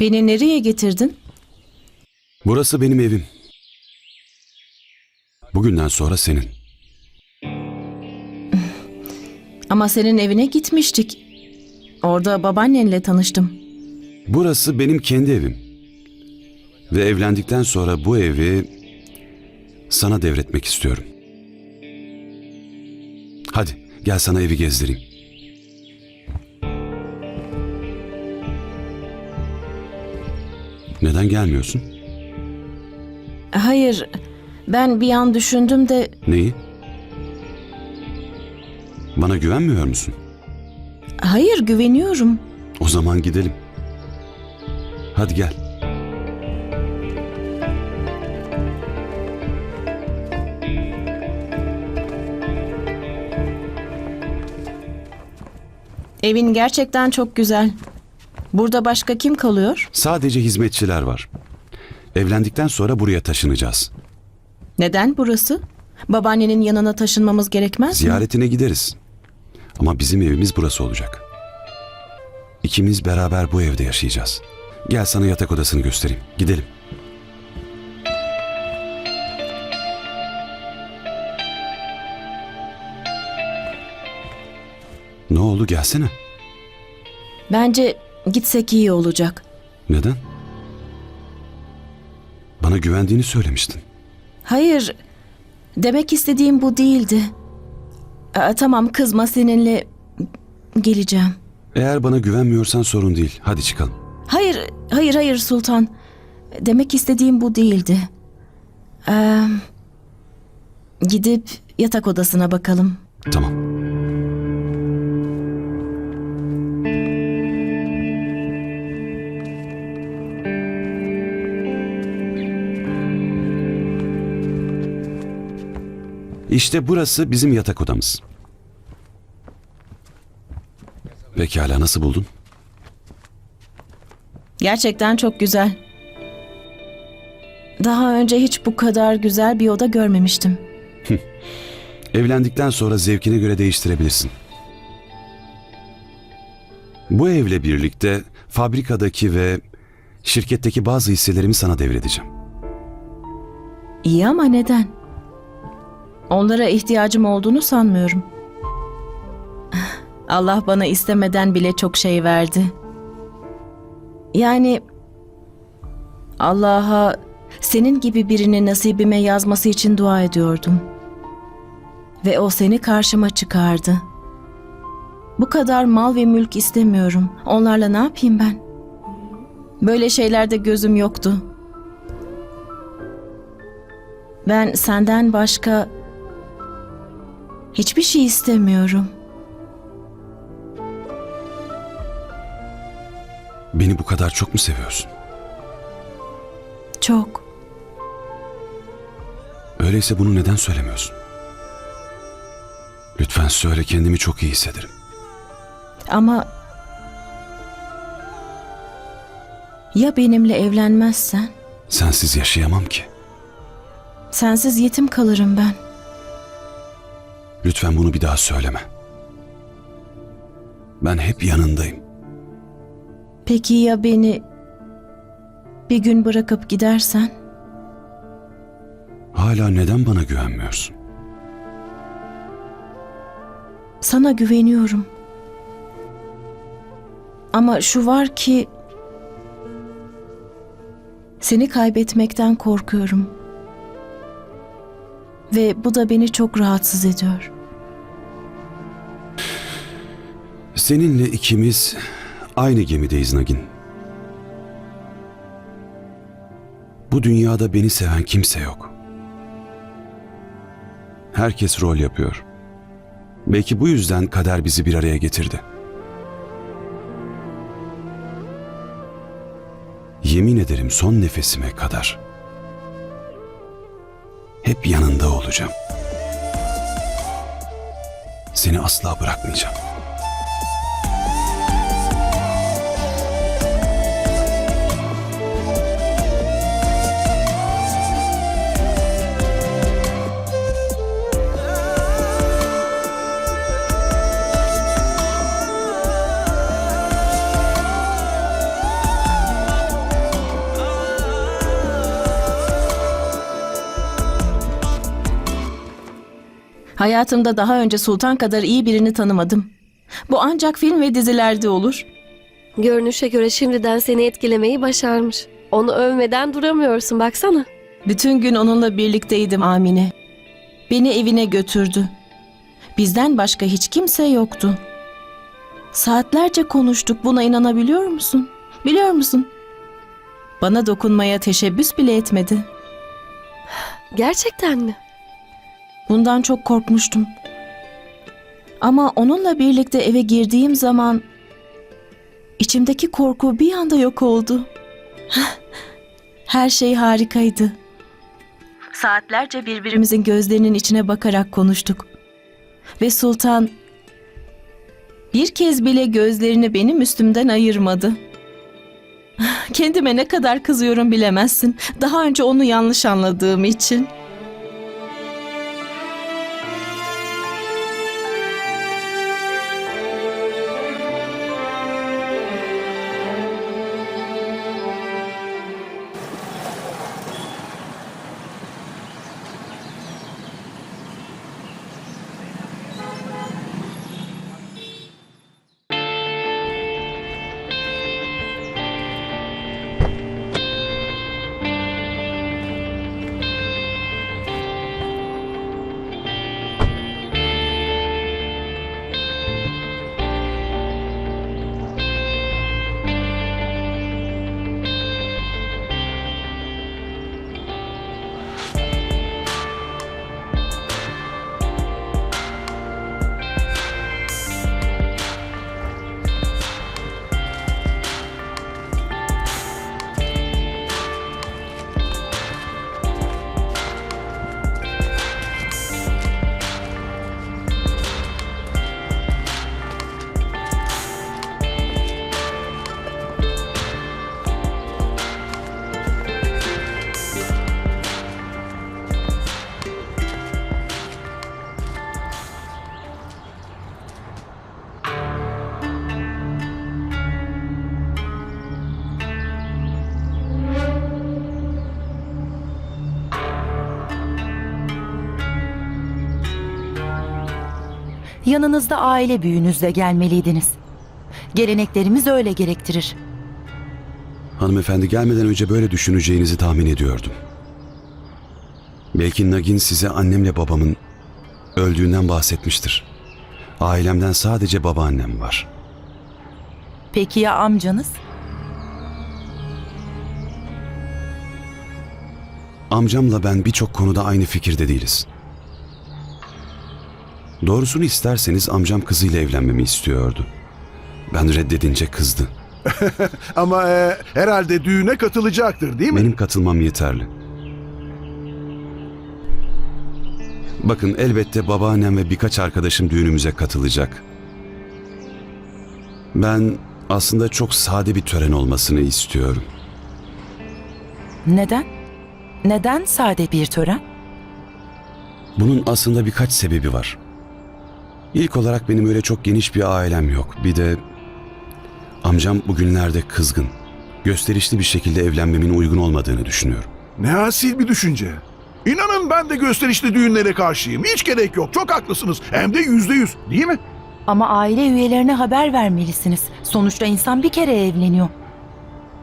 Beni nereye getirdin? Burası benim evim. Bugünden sonra senin. Ama senin evine gitmiştik. Orada babaannenle tanıştım. Burası benim kendi evim. Ve evlendikten sonra bu evi sana devretmek istiyorum. Hadi gel sana evi gezdireyim. Neden gelmiyorsun? Hayır, ben bir an düşündüm de Neyi? Bana güvenmiyor musun? hayır güveniyorum. O zaman gidelim. Hadi gel. Evin gerçekten çok güzel. Burada başka kim kalıyor? Sadece hizmetçiler var. Evlendikten sonra buraya taşınacağız. Neden burası? Babaannenin yanına taşınmamız gerekmez mi? Ziyaretine gideriz. Ama bizim evimiz burası olacak. İkimiz beraber bu evde yaşayacağız. Gel sana yatak odasını göstereyim. Gidelim. Ne oldu gelsene. Bence gitsek iyi olacak. Neden? Bana güvendiğini söylemiştin. Hayır, demek istediğim bu değildi. Aa, tamam kızma seninle geleceğim. Eğer bana güvenmiyorsan sorun değil. Hadi çıkalım. Hayır, hayır, hayır Sultan. Demek istediğim bu değildi. Ee, gidip yatak odasına bakalım. Tamam. İşte burası bizim yatak odamız. Pekala nasıl buldun? Gerçekten çok güzel. Daha önce hiç bu kadar güzel bir oda görmemiştim. Evlendikten sonra zevkine göre değiştirebilirsin. Bu evle birlikte fabrikadaki ve şirketteki bazı hisselerimi sana devredeceğim. İyi ama neden? Onlara ihtiyacım olduğunu sanmıyorum. Allah bana istemeden bile çok şey verdi. Yani Allah'a senin gibi birini nasibime yazması için dua ediyordum. Ve o seni karşıma çıkardı. Bu kadar mal ve mülk istemiyorum. Onlarla ne yapayım ben? Böyle şeylerde gözüm yoktu. Ben senden başka hiçbir şey istemiyorum. Beni bu kadar çok mu seviyorsun? Çok. Öyleyse bunu neden söylemiyorsun? Lütfen söyle kendimi çok iyi hissederim. Ama ya benimle evlenmezsen? Sensiz yaşayamam ki. Sensiz yetim kalırım ben. Lütfen bunu bir daha söyleme. Ben hep yanındayım. Peki ya beni bir gün bırakıp gidersen? Hala neden bana güvenmiyorsun? Sana güveniyorum. Ama şu var ki seni kaybetmekten korkuyorum. Ve bu da beni çok rahatsız ediyor. Seninle ikimiz aynı gemideyiz Nagin. Bu dünyada beni seven kimse yok. Herkes rol yapıyor. Belki bu yüzden kader bizi bir araya getirdi. Yemin ederim son nefesime kadar hep yanında olacağım. Seni asla bırakmayacağım. Hayatımda daha önce Sultan kadar iyi birini tanımadım. Bu ancak film ve dizilerde olur. Görünüşe göre şimdiden seni etkilemeyi başarmış. Onu övmeden duramıyorsun baksana. Bütün gün onunla birlikteydim Amine. Beni evine götürdü. Bizden başka hiç kimse yoktu. Saatlerce konuştuk. Buna inanabiliyor musun? Biliyor musun? Bana dokunmaya teşebbüs bile etmedi. Gerçekten mi? Bundan çok korkmuştum. Ama onunla birlikte eve girdiğim zaman içimdeki korku bir anda yok oldu. Her şey harikaydı. Saatlerce birbirimizin gözlerinin içine bakarak konuştuk. Ve Sultan bir kez bile gözlerini benim üstümden ayırmadı. Kendime ne kadar kızıyorum bilemezsin. Daha önce onu yanlış anladığım için. Yanınızda aile büyüğünüzle gelmeliydiniz. Geleneklerimiz öyle gerektirir. Hanımefendi gelmeden önce böyle düşüneceğinizi tahmin ediyordum. Belki Nagin size annemle babamın öldüğünden bahsetmiştir. Ailemden sadece babaannem var. Peki ya amcanız? Amcamla ben birçok konuda aynı fikirde değiliz. Doğrusunu isterseniz amcam kızıyla evlenmemi istiyordu. Ben reddedince kızdı. Ama e, herhalde düğüne katılacaktır değil mi? Benim katılmam yeterli. Bakın elbette babaannem ve birkaç arkadaşım düğünümüze katılacak. Ben aslında çok sade bir tören olmasını istiyorum. Neden? Neden sade bir tören? Bunun aslında birkaç sebebi var. İlk olarak benim öyle çok geniş bir ailem yok. Bir de amcam bugünlerde kızgın. Gösterişli bir şekilde evlenmemin uygun olmadığını düşünüyorum. Ne asil bir düşünce. İnanın ben de gösterişli düğünlere karşıyım. Hiç gerek yok. Çok haklısınız. Hem de yüzde yüz. Değil mi? Ama aile üyelerine haber vermelisiniz. Sonuçta insan bir kere evleniyor.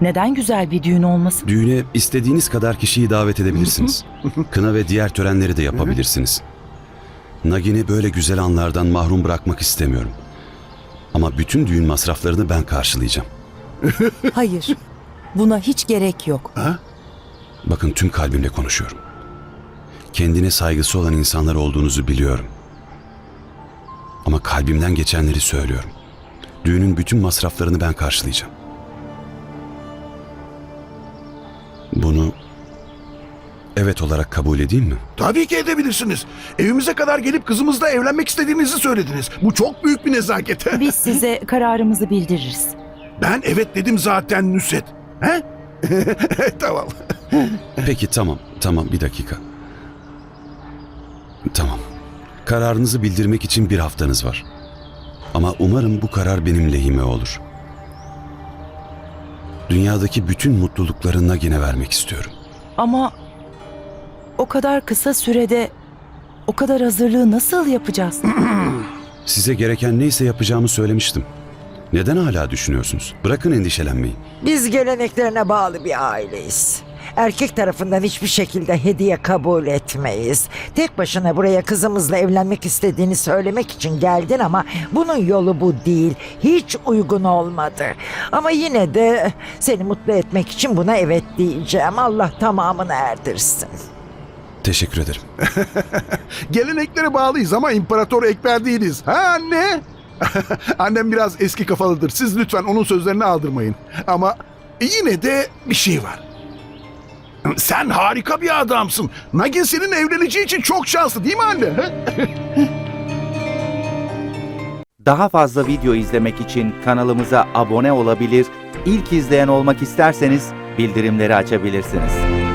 Neden güzel bir düğün olmasın? Düğüne istediğiniz kadar kişiyi davet edebilirsiniz. Kına ve diğer törenleri de yapabilirsiniz. Nagin'i böyle güzel anlardan mahrum bırakmak istemiyorum. Ama bütün düğün masraflarını ben karşılayacağım. Hayır. Buna hiç gerek yok. Bakın tüm kalbimle konuşuyorum. Kendine saygısı olan insanlar olduğunuzu biliyorum. Ama kalbimden geçenleri söylüyorum. Düğünün bütün masraflarını ben karşılayacağım. Evet olarak kabul edeyim mi? Tabii ki edebilirsiniz. Evimize kadar gelip kızımızla evlenmek istediğinizi söylediniz. Bu çok büyük bir nezaket. Biz size kararımızı bildiririz. ben evet dedim zaten Nusret. He? tamam. Peki tamam, tamam bir dakika. Tamam. Kararınızı bildirmek için bir haftanız var. Ama umarım bu karar benim lehime olur. Dünyadaki bütün mutlulukları Nagin'e vermek istiyorum. Ama o kadar kısa sürede O kadar hazırlığı nasıl yapacağız? Size gereken neyse yapacağımı söylemiştim. Neden hala düşünüyorsunuz? Bırakın endişelenmeyi. Biz geleneklerine bağlı bir aileyiz. Erkek tarafından hiçbir şekilde hediye kabul etmeyiz. Tek başına buraya kızımızla evlenmek istediğini söylemek için geldin ama bunun yolu bu değil. Hiç uygun olmadı. Ama yine de seni mutlu etmek için buna evet diyeceğim. Allah tamamını erdirsin. Teşekkür ederim. Geleneklere bağlıyız ama İmparator Ekber değiliz. Ha anne? Annem biraz eski kafalıdır. Siz lütfen onun sözlerini aldırmayın. Ama yine de bir şey var. Sen harika bir adamsın. Nagin senin evleneceği için çok şanslı değil mi anne? Ha? Daha fazla video izlemek için kanalımıza abone olabilir, ilk izleyen olmak isterseniz bildirimleri açabilirsiniz.